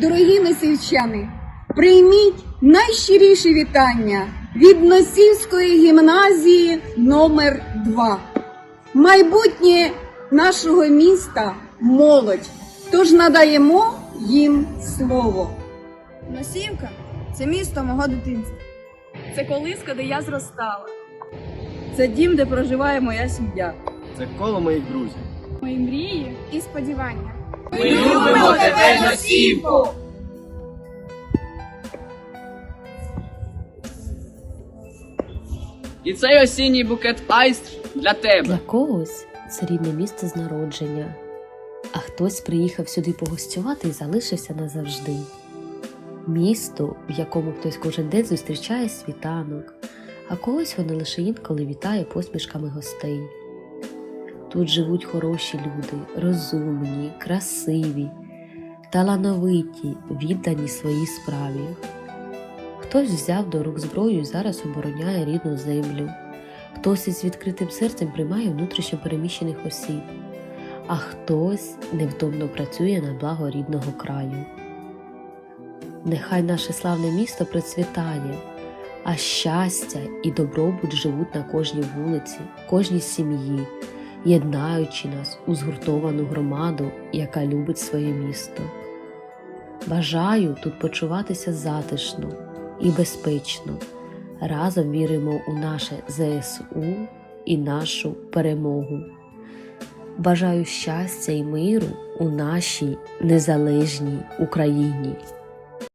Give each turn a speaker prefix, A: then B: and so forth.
A: Дорогі месівчани, прийміть найщиріші вітання від Носівської гімназії номер 2 Майбутнє нашого міста молодь. Тож надаємо їм слово.
B: Носівка це місто мого дитинства.
C: Це колиска, де я зростала.
B: Це дім, де проживає моя сім'я.
D: Це коло моїх друзів.
C: Мої мрії
B: І сподівання.
C: Ми любимо тебе, Носівку!
E: І цей осінній букет айстр для тебе.
F: Для когось це рідне місце з народження, а хтось приїхав сюди погостювати і залишився назавжди. Місто, в якому хтось кожен день зустрічає світанок, а когось воно лише інколи вітає посмішками гостей. Тут живуть хороші люди, розумні, красиві, талановиті, віддані своїй справі. Хтось взяв до рук зброю і зараз обороняє рідну землю. Хтось із відкритим серцем приймає внутрішньо переміщених осіб, а хтось невтомно працює на благо рідного краю. Нехай наше славне місто процвітає, а щастя і добробут живуть на кожній вулиці, кожній сім'ї, єднаючи нас у згуртовану громаду, яка любить своє місто. Бажаю тут почуватися затишно і безпечно. Разом віримо у наше ЗСУ і нашу перемогу. Бажаю щастя і миру у нашій незалежній Україні.